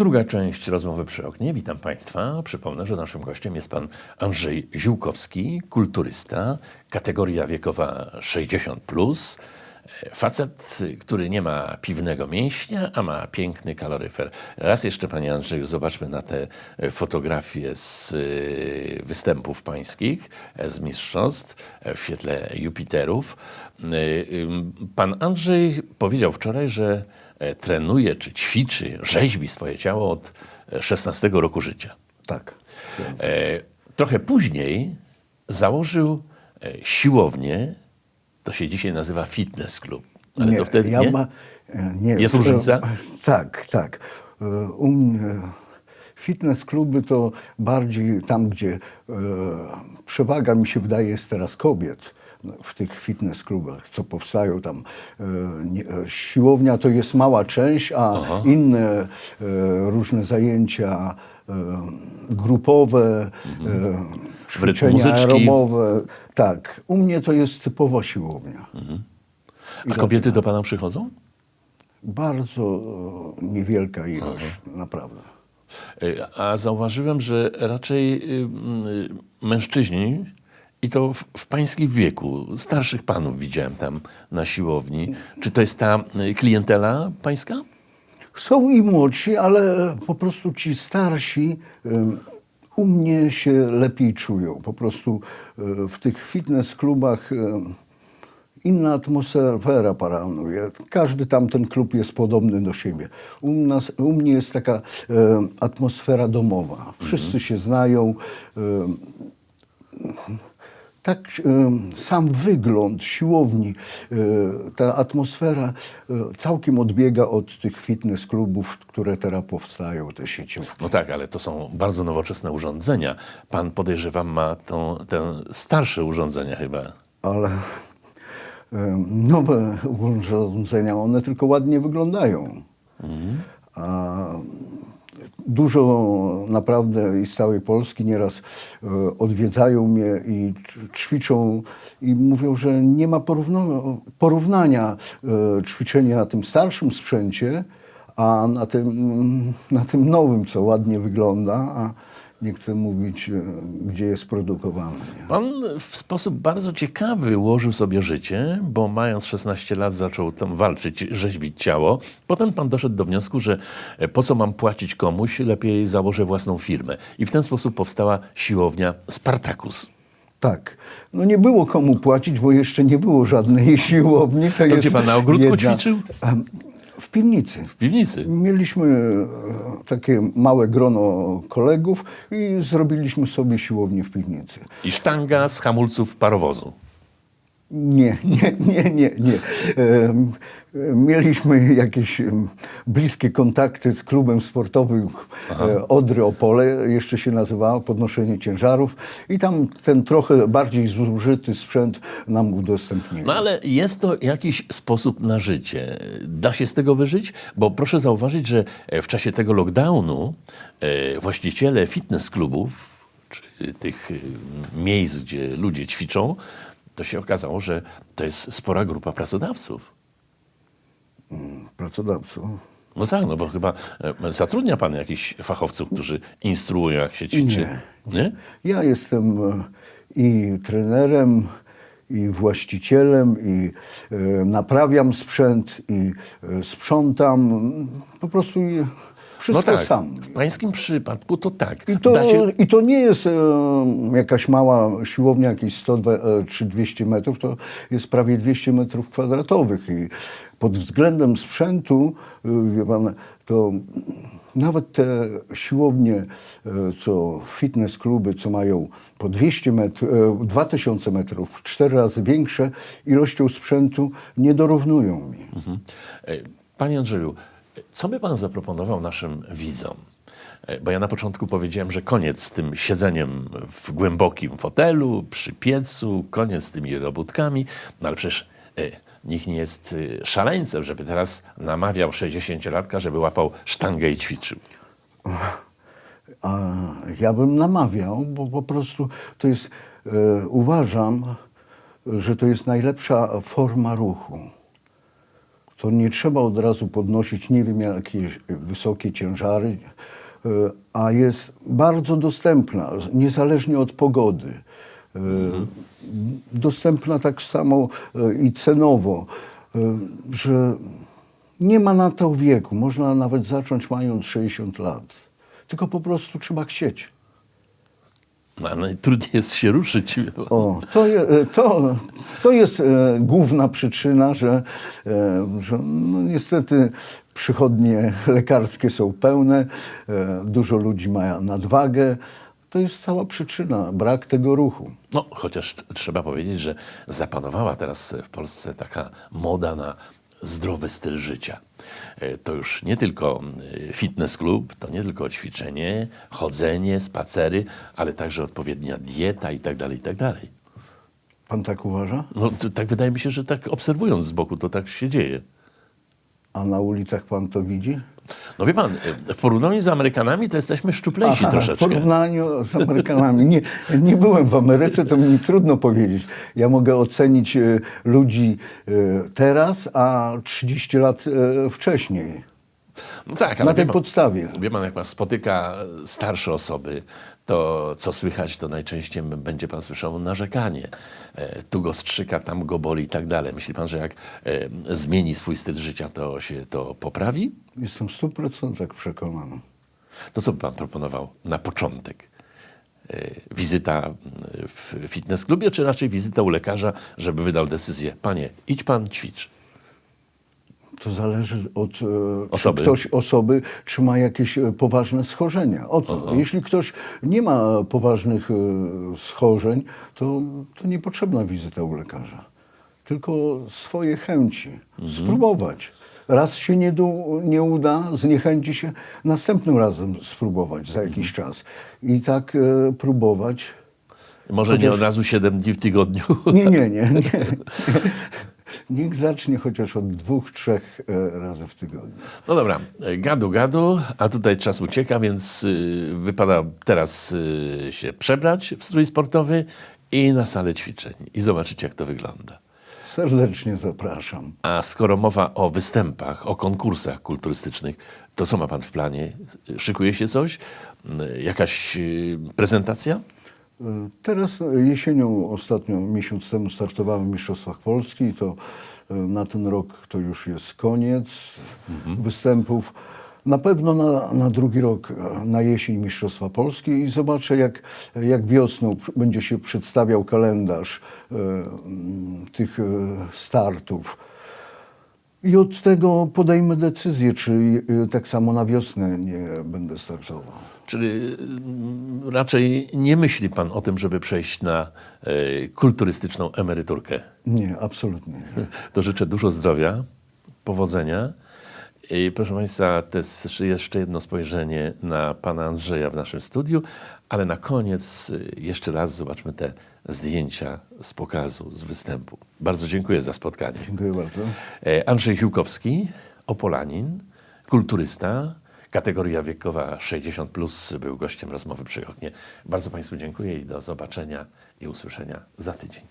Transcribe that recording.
Druga część rozmowy przy oknie. Witam Państwa. Przypomnę, że naszym gościem jest pan Andrzej Ziółkowski, kulturysta, kategoria wiekowa 60. Plus. Facet, który nie ma piwnego mięśnia, a ma piękny kaloryfer. Raz jeszcze, panie Andrzeju, zobaczmy na te fotografie z y, występów pańskich, z mistrzostw w świetle Jupiterów. Pan Andrzej powiedział wczoraj, że e, trenuje, czy ćwiczy, rzeźbi swoje ciało od e, 16 roku życia. Tak. E, Trochę później założył e, siłownię, to się dzisiaj nazywa fitness club. Ale to wtedy ja nie? Ma, e, nie. Jest to- różnica? Tak, tak. E, U mnie fitness kluby to bardziej tam, gdzie e, przewaga mi się wydaje jest teraz kobiet w tych fitness klubach, co powstają tam. E, nie, e, siłownia to jest mała część, a inne e, różne zajęcia grupowe, e, ćwiczenia aerobowe. Tak, u mnie to jest typowa siłownia. A kobiety do pana przychodzą? Bardzo niewielka ilość, naprawdę. A zauważyłem, że raczej y, y, mężczyźni, i to w, w pańskim wieku, starszych panów widziałem tam na siłowni. Czy to jest ta y, klientela pańska? Są i młodsi, ale po prostu ci starsi em, u mnie się lepiej czują. Po prostu e, w tych fitness klubach inna atmosfera panuje. Każdy tam ten klub jest podobny do siebie. U, nas, u mnie jest taka atmosfera domowa. Wszyscy się znają. Tak sam wygląd siłowni, e, ta atmosfera e, całkiem odbiega od tych fitness klubów, które teraz powstają, te sieciówki. No tak, ale to są bardzo nowoczesne urządzenia. Pan podejrzewam ma tą, te starsze urządzenia chyba. Ale nowe urządzenia, one tylko ładnie wyglądają. A dużo naprawdę i z całej Polski nieraz e, odwiedzają mnie i ćwiczą i mówią, że nie ma porównania e, ćwiczenia na tym starszym sprzęcie, a na tym, na tym nowym, co ładnie wygląda, a nie chcę mówić, e, gdzie jest produkowany. Pan w sposób bardzo ciekawy ułożył sobie życie, bo mając 16 lat zaczął tam walczyć, rzeźbić ciało. Potem pan doszedł do wniosku, że e, po co mam płacić komuś, lepiej założę własną firmę. I w ten sposób powstała siłownia Spartacus. Tak. No nie było komu płacić, bo jeszcze nie było żadnej siłowni. To, jest gdzie pan na ogródku ćwiczył? W piwnicy. W piwnicy. Mieliśmy e, takie małe grono kolegów i zrobiliśmy sobie siłownię w piwnicy. I sztanga z hamulców parowozu. Nie, nie, nie, nie, nie. Mieliśmy jakieś bliskie kontakty z klubem sportowym e, Odry Opole, jeszcze się nazywało, podnoszenie ciężarów i tam ten trochę bardziej zużyty sprzęt nam udostępnili. No ale jest to jakiś sposób na życie. Da się z tego wyżyć? Bo proszę zauważyć, że w czasie tego lockdownu e, właściciele fitness klubów, czy tych e, miejsc, gdzie ludzie ćwiczą, to się okazało, że to jest spora grupa pracodawców. Pracodawców. No tak, no bo chyba e, zatrudnia pan jakichś fachowców, którzy instruują, jak się ćwiczy. Nie? Ja jestem e, i trenerem, i właścicielem, i e, naprawiam sprzęt, i sprzątam. Po prostu wszystko No tak, sam. w pańskim przypadku to tak. I to, się... I to nie jest e, jakaś mała siłownia, jakieś 100 dwa- e, czy 200 metrów, to jest prawie 200 metrów kwadratowych. I pod względem sprzętu, e, wie pan, to nawet te siłownie, co fitness kluby, co mają po 200 metrów, e, 2000 metrów, cztery razy większe, ilością sprzętu nie dorównują mi. E, Panie Andrzeju, co by Pan zaproponował naszym widzom? E, Bo ja na początku powiedziałem, że koniec z tym siedzeniem w głębokim fotelu, przy piecu, koniec z tymi robótkami, no ale przecież e, nikt nie jest e, szaleńcem, żeby teraz namawiał 60-latka, żeby łapał sztangę i ćwiczył. A ja bym namawiał, bo po prostu to jest, e, uważam, że to jest najlepsza forma ruchu. To nie trzeba od razu podnosić nie wiem jakieś wysokie ciężary, e, a jest bardzo dostępna, niezależnie od pogody. E, Dostępna tak samo e, i cenowo, że nie ma na to wieku. Można nawet zacząć mając 60 lat. Tylko po prostu trzeba chcieć. No, najtrudniej jest się ruszyć. O, to, je, to, to jest e, główna przyczyna, że, e, że no, niestety przychodnie lekarskie są pełne, e, dużo ludzi ma nadwagę. To jest cała przyczyna, brak tego ruchu. No, chociaż trzeba powiedzieć, że zapanowała teraz w Polsce taka moda na zdrowy styl życia. E, To już nie tylko e, fitness klub, to nie tylko ćwiczenie, chodzenie, spacery, ale także odpowiednia dieta i tak dalej, i tak dalej. Pan tak uważa? No, tak wydaje mi się, że tak obserwując z boku, to tak się dzieje. A na ulicach pan to widzi? No wie pan, w porównaniu z Amerykanami to jesteśmy szczuplejsi Aha, W troszeczkę. porównaniu z Amerykanami. Nie, nie byłem w Ameryce, to mi trudno powiedzieć. Ja mogę ocenić e, ludzi e, teraz, a 30 lat e, wcześniej. No tak, Na tej pan- podstawie. Wie pan, jak pan spotyka starsze osoby, to co słychać, to najczęściej będzie pan słyszał narzekanie. E, tu go strzyka, tam go boli i tak dalej. Myśli pan, że jak e, zmieni swój styl życia, to się to poprawi? Jestem w 100% przekonany. To co by pan proponował na początek? E, wizyta w fitness klubie, czy raczej wizyta u lekarza, żeby wydał decyzję? Panie, idź pan, ćwicz. To zależy od e, Osoby. Ktoś osoby, czy ma jakieś e, poważne schorzenia. Oto, jeśli ktoś nie ma poważnych e, schorzeń, to, to niepotrzebna wizyta u lekarza. Tylko swoje chęci. Spróbować. Raz się nie, du, nie uda, zniechęci się, następnym razem spróbować za jakiś czas. I tak e, próbować. Może nie Chociaż- od razu 7 dni w tygodniu. Nie, nie, nie. nie. Niech zacznie chociaż od dwóch, trzech e, razy w tygodniu. No dobra, e, gadu, gadu, a tutaj czas ucieka, więc y, wypada teraz y, się przebrać w strój sportowy i na salę ćwiczeń i zobaczyć, jak to wygląda. Serdecznie zapraszam. A skoro mowa o występach, o konkursach kulturystycznych, to co ma pan w planie? Szykuje się coś? Y, Jakaś y, prezentacja? E, Teraz e, jesienią, ostatnio miesiąc temu startowałem w Mistrzostwach Polski i to e, na ten rok to już jest koniec występów. Na pewno na, na drugi rok, na jesień Mistrzostwa Polski i zobaczę jak, jak wiosną będzie się przedstawiał kalendarz e, tych startów. I od tego podejmę decyzję, czy e, tak samo na wiosnę nie będę startował. Czyli mm, raczej nie myśli pan o tym, żeby przejść na y, kulturystyczną emeryturkę? Nie, absolutnie. nie. To życzę dużo zdrowia, powodzenia. I proszę Państwa, to jest jeszcze jedno spojrzenie na pana Andrzeja w naszym studiu, ale na koniec y, jeszcze raz zobaczmy te zdjęcia z pokazu, z występu. Bardzo dziękuję za spotkanie. Dziękuję bardzo. E, Andrzej Ziółkowski, Opolanin, kulturysta, kategoria wiekowa 60+, plus, był gościem rozmowy przy oknie. Bardzo Państwu dziękuję i do zobaczenia i usłyszenia za tydzień.